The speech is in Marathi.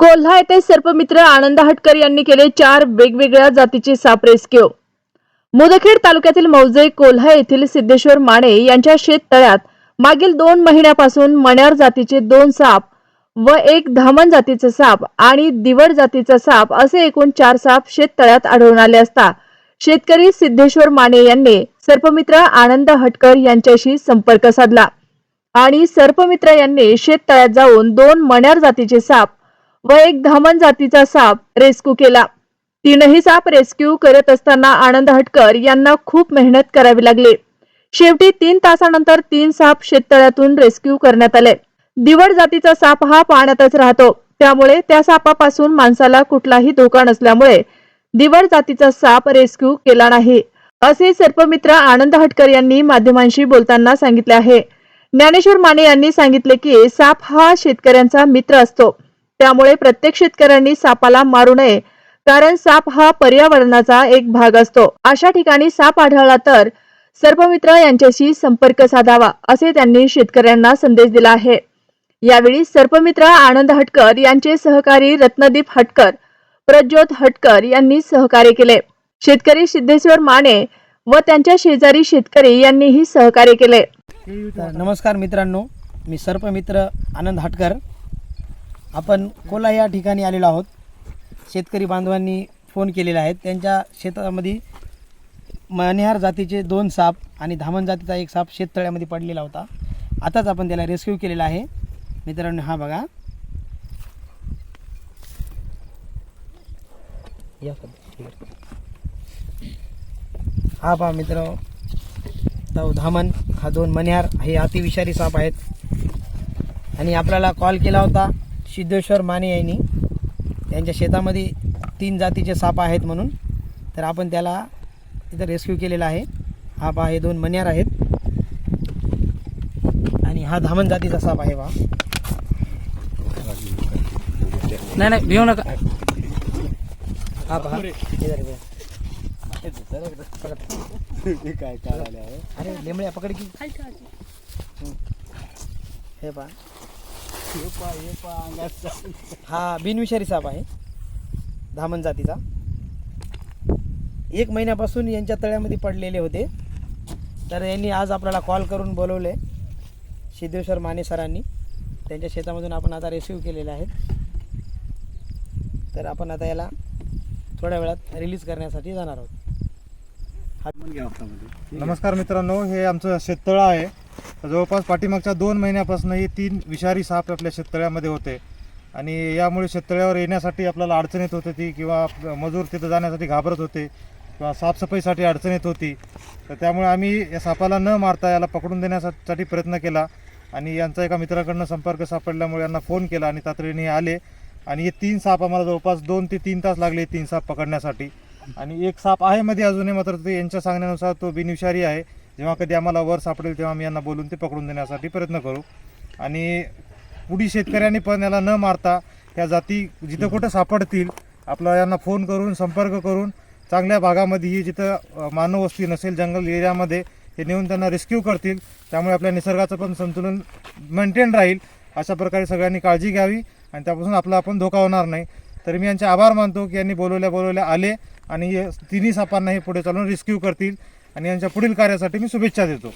कोल्हा येथे सर्पमित्र आनंद हटकर यांनी केले चार वेगवेगळ्या जातीचे साप रेस्क्यू. मुदखेड तालुक्यातील मौजे कोल्हा येथील सिद्धेश्वर माने यांच्या शेततळ्यात मागील दोन महिन्यापासून मण्यार जातीचे दोन साप व एक धामण जातीचा साप आणि दिवड जातीचा साप असे एकूण चार साप शेततळ्यात आढळून आले असता शेतकरी सिद्धेश्वर माने यांनी सर्पमित्र आनंद हटकर यांच्याशी संपर्क साधला. आणि सर्पमित्र यांनी शेततळ्यात जाऊन दोन मण्यार जातीचे साप व एक धामण जातीचा साप रेस्क्यू केला. तीनही साप रेस्क्यू करत असताना आनंद हटकर यांना खूप मेहनत करावी लागली. शेवटी तीन तासानंतर तीन साप शेततळ्यातून रेस्क्यू करण्यात आले. दिवड जातीचा साप हा पाण्यातच राहतो. त्यामुळे त्या सापापासून माणसाला कुठलाही धोका नसल्यामुळे दिवड जातीचा साप रेस्क्यू केला नाही. असे सर्पमित्र आनंद हटकर यांनी माध्यमांशी बोलताना सांगितले आहे. ज्ञानेश्वर माने यांनी सांगितले की साप हा शेतकऱ्यांचा मित्र असतो. त्यामुळे प्रत्येक शेतकऱ्यांनी सापाला मारू नये कारण साप हा पर्यावरणाचा एक भाग असतो. अशा ठिकाणी साप आढळला तर सर्पमित्र यांच्याशी संपर्क साधावा असे त्यांनी शेतकऱ्यांना संदेश दिला आहे. यावेळी सर्पमित्र आनंद हटकर यांचे सहकारी रत्नदीप हटकर प्रज्योत हटकर यांनी सहकार्य केले. शेतकरी सिद्धेश्वर माने व त्यांच्या शेजारी शेतकरी यांनीही सहकार्य केले. नमस्कार मित्रांनो मी सर्पमित्र आनंद हटकर. आपण कोला या ठिकाणी आलेलो आहोत. शेतकरी बांधवांनी फोन केलेला आहे. त्यांच्या शेतामध्ये मनिहार जातीचे दोन साप आणि धामण जातीचा एक साप शेततळ्यामध्ये पडलेला होता. आताच आपण त्याला रेस्क्यू केलेला आहे. मित्रांनो हा बघा. हा पहा मित्र तो धामण हा दोन मनिहार हे अतिविषारी साप आहेत. आणि आपल्याला कॉल केला होता. सिद्धेश्वर माने यांनी त्यांच्या शेतामध्ये तीन जातीचे साप आहेत म्हणून तर आपण त्याला तिथं रेस्क्यू केलेला आहे. हा पहा हे दोन मन्यार आहेत. आणि हा धामण जातीचा साप आहे पहा नाही नाही भिऊ नका. हा पहा. काय काय आहे अरे लेंबळ्या पकड की. हे पहा. हे हे हा बिनविषारी साप आहे. धामण जातीचा. एक महिन्यापासून यांच्या तळ्यामध्ये पडलेले होते. तर यांनी आज आपल्याला कॉल करून बोलवले. सिद्धेश्वर माने सरांनी. त्यांच्या शेतामधून आपण आता रेसिव्ह केलेले आहेत. तर आपण आता याला थोड्या वेळात रिलीज करण्यासाठी जाणार आहोत. नमस्कार मित्रांनो हे आमचं शेततळं आहे. जवळपास पाठीमागच्या दोन महिन्यापासून हे तीन विषारी साप आपल्या शेततळ्यामध्ये होते. आणि यामुळे शेततळ्यावर येण्यासाठी आपल्याला अडचण येत होती ती किंवा मजूर तिथं जाण्यासाठी घाबरत होते किंवा साफसफाईसाठी अडचण येत होती. तर त्यामुळे आम्ही या सापाला न मारता याला पकडून देण्यासाठी प्रयत्न केला आणि यांचा एका मित्राकडनं संपर्क सापडल्यामुळे यांना फोन केला आणि तातडीने आले. आणि हे तीन साप आम्हाला जवळपास दोन ते तीन तास लागले तीन साप पकडण्यासाठी. आणि एक साप आहे मध्ये अजूनही मात्र ते यांच्या सांगण्यानुसार तो बिनविषारी आहे. जेव्हा कधी आम्हाला वर सापडेल तेव्हा आम्ही यांना बोलून ते पकडून देण्यासाठी प्रयत्न करू. आणि पुढी शेतकऱ्यांनी पण याला न मारता त्या जाती जिथं कुठं सापडतील आपला यांना फोन करून संपर्क करून चांगल्या भागामध्ये ही जिथं मानववस्ती मानव वस्ती नसेल जंगल एरियामध्ये हे नेऊन त्यांना रेस्क्यू करतील त्यामुळे आपल्या निसर्गाचं पण संतुलन मेंटेन राहील अशा प्रकारे सगळ्यांनी काळजी घ्यावी आणि त्यापासून आपला आपण धोका होणार नाही. तर मी यांचे आभार मानतो की यांनी बोलवल्या बोलवल्या आले आणि तिन्ही सापांना हे पुढे चालून रेस्क्यू करतील. आणि यांच्या पुढील कार्यासाठी मी शुभेच्छा देतो.